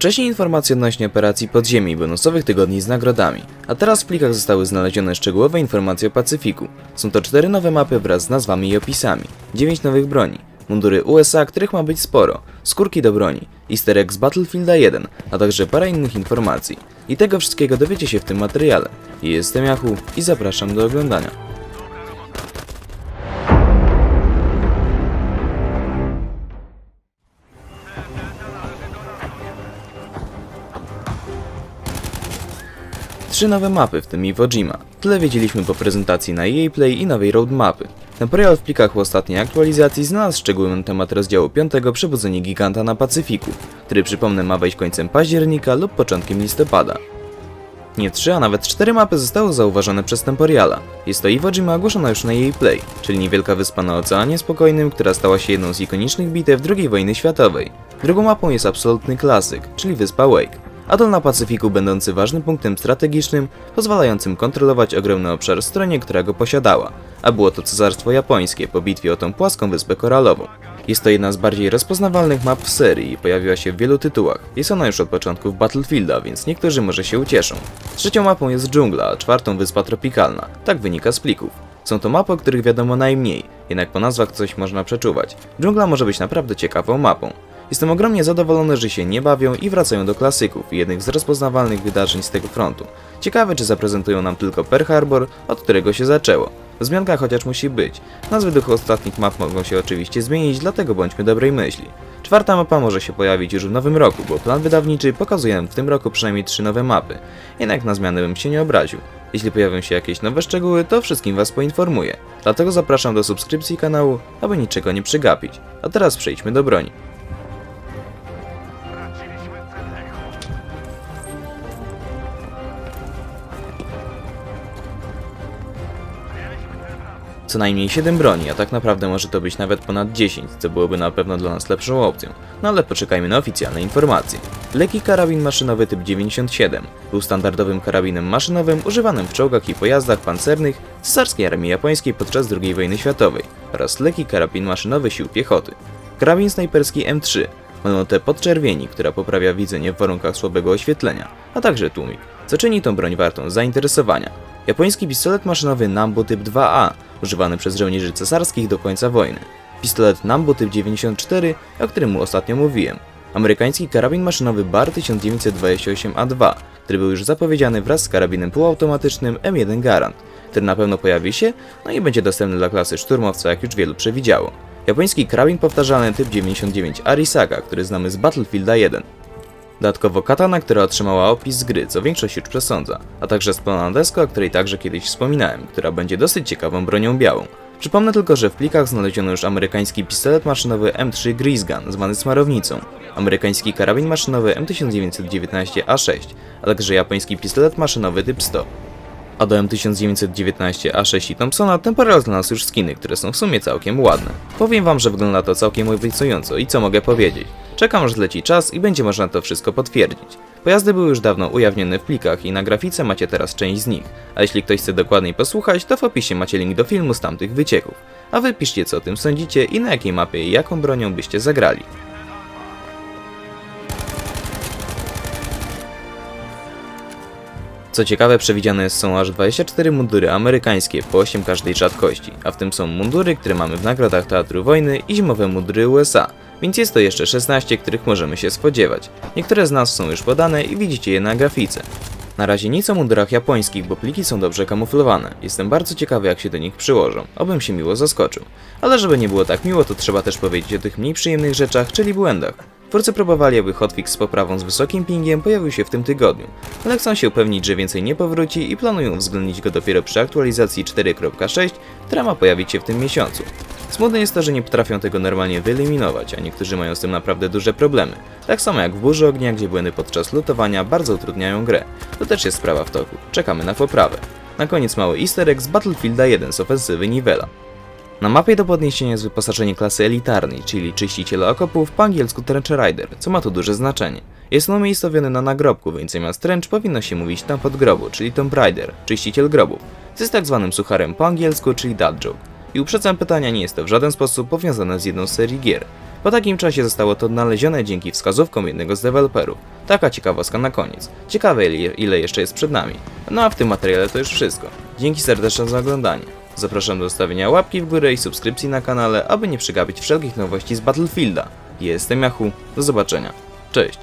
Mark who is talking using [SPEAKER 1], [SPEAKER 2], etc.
[SPEAKER 1] Wcześniej informacje odnośnie operacji podziemi i bonusowych tygodni z nagrodami, a teraz w plikach zostały znalezione szczegółowe informacje o Pacyfiku. Są to cztery nowe mapy wraz z nazwami i opisami, 9 nowych broni, mundury USA, których ma być sporo, skórki do broni, easter egg z Battlefielda 1, a także parę innych informacji. I tego wszystkiego dowiecie się w tym materiale. Jestem Jachu i zapraszam do oglądania. Trzy nowe mapy, w tym Iwo Jima. Tyle wiedzieliśmy po prezentacji na EA Play i nowej roadmapy. Temporal w plikach po ostatniej aktualizacji znalazł szczegóły na temat rozdziału 5 Przebudzenie Giganta na Pacyfiku, który przypomnę ma wejść końcem października lub początkiem listopada. Nie trzy, a nawet cztery mapy zostały zauważone przez Temporiala. Jest to Iwo Jima ogłoszona już na EA Play, czyli niewielka wyspa na Oceanie Spokojnym, która stała się jedną z ikonicznych bitew II wojny światowej. Drugą mapą jest absolutny klasyk, czyli wyspa Wake. Atol na Pacyfiku będący ważnym punktem strategicznym, pozwalającym kontrolować ogromny obszar stronie, która go posiadała, a było to Cesarstwo Japońskie po bitwie o tą płaską wyspę koralową. Jest to jedna z bardziej rozpoznawalnych map w serii i pojawiła się w wielu tytułach. Jest ona już od początków Battlefielda, więc niektórzy może się ucieszą. Trzecią mapą jest dżungla, a czwartą wyspa tropikalna. Tak wynika z plików. Są to mapy, o których wiadomo najmniej, jednak po nazwach coś można przeczuwać. Dżungla może być naprawdę ciekawą mapą. Jestem ogromnie zadowolony, że się nie bawią i wracają do klasyków jednych z rozpoznawalnych wydarzeń z tego frontu. Ciekawe, czy zaprezentują nam tylko Pearl Harbor, od którego się zaczęło. Wzmianka chociaż musi być. Nazwy tych ostatnich map mogą się oczywiście zmienić, dlatego bądźmy dobrej myśli. Czwarta mapa może się pojawić już w nowym roku, bo plan wydawniczy pokazuje nam w tym roku przynajmniej trzy nowe mapy. Jednak na zmianę bym się nie obraził. Jeśli pojawią się jakieś nowe szczegóły, to wszystkim Was poinformuję. Dlatego zapraszam do subskrypcji kanału, aby niczego nie przegapić. A teraz przejdźmy do broni. Co najmniej 7 broni, a tak naprawdę może to być nawet ponad 10, co byłoby na pewno dla nas lepszą opcją. No ale poczekajmy na oficjalne informacje. Lekki karabin maszynowy typ 97 był standardowym karabinem maszynowym używanym w czołgach i pojazdach pancernych cesarskiej armii japońskiej podczas II wojny światowej oraz lekki karabin maszynowy sił piechoty. Karabin snajperski M3 ma notę podczerwieni, która poprawia widzenie w warunkach słabego oświetlenia, a także tłumik, co czyni tą broń wartą zainteresowania. Japoński pistolet maszynowy Nambu typ 2A, używany przez żołnierzy cesarskich do końca wojny. Pistolet Nambu typ 94, o którym ostatnio mówiłem. Amerykański karabin maszynowy BAR 1928A2, który był już zapowiedziany wraz z karabinem półautomatycznym M1 Garand, który na pewno pojawi się, no i będzie dostępny dla klasy szturmowca, jak już wielu przewidziało. Japoński karabin powtarzalny typ 99 Arisaka, który znamy z Battlefielda 1. Dodatkowo katana, która otrzymała opis z gry, co większość już przesądza, a także spalona deska, o której także kiedyś wspominałem, która będzie dosyć ciekawą bronią białą. Przypomnę tylko, że w plikach znaleziono już amerykański pistolet maszynowy M3 Grease Gun, zwany smarownicą, amerykański karabin maszynowy M1919A6, a także japoński pistolet maszynowy typ 100. A do M1919A6 i Thompsona Temporal znalazł już skiny, które są w sumie całkiem ładne. Powiem wam, że wygląda to całkiem obiecująco i co mogę powiedzieć. Czekam aż leci czas i będzie można to wszystko potwierdzić. Pojazdy były już dawno ujawnione w plikach i na grafice macie teraz część z nich, a jeśli ktoś chce dokładniej posłuchać, to w opisie macie link do filmu z tamtych wycieków. A wy piszcie co o tym sądzicie i na jakiej mapie i jaką bronią byście zagrali. Co ciekawe, przewidziane są aż 24 mundury amerykańskie, po 8 każdej rzadkości, a w tym są mundury, które mamy w nagrodach Teatru Wojny i zimowe mundury USA, więc jest to jeszcze 16, których możemy się spodziewać. Niektóre z nas są już podane i widzicie je na grafice. Na razie nic o mundurach japońskich, bo pliki są dobrze kamuflowane. Jestem bardzo ciekawy, jak się do nich przyłożą, obym się miło zaskoczył. Ale żeby nie było tak miło, to trzeba też powiedzieć o tych mniej przyjemnych rzeczach, czyli błędach. Twórcy próbowali, aby hotfix z poprawą z wysokim pingiem pojawił się w tym tygodniu, ale chcą się upewnić, że więcej nie powróci i planują uwzględnić go dopiero przy aktualizacji 4.6, która ma pojawić się w tym miesiącu. Smutne jest to, że nie potrafią tego normalnie wyeliminować, a niektórzy mają z tym naprawdę duże problemy. Tak samo jak w burzy ognia, gdzie błędy podczas lutowania bardzo utrudniają grę. To też jest sprawa w toku. Czekamy na poprawę. Na koniec mały easter egg z Battlefielda 1 z ofensywy Nivela. Na mapie do podniesienia jest wyposażenie klasy elitarnej, czyli czyściciela okopów, po angielsku Trench Rider, co ma tu duże znaczenie. Jest on umiejscowiony na nagrobku, więc zamiast trench powinno się mówić tam pod grobu, czyli Tomb Raider, czyściciel grobów. Co jest tak zwanym sucharem po angielsku, czyli dad joke. I uprzedzam pytania, nie jest to w żaden sposób powiązane z jedną z serii gier. Po takim czasie zostało to odnalezione dzięki wskazówkom jednego z deweloperów. Taka ciekawostka na koniec. Ciekawe ile, jeszcze jest przed nami. No a w tym materiale to już wszystko. Dzięki serdeczne za oglądanie. Zapraszam do zostawienia łapki w górę i subskrypcji na kanale, aby nie przegapić wszelkich nowości z Battlefielda. Jestem Yahoo, do zobaczenia. Cześć.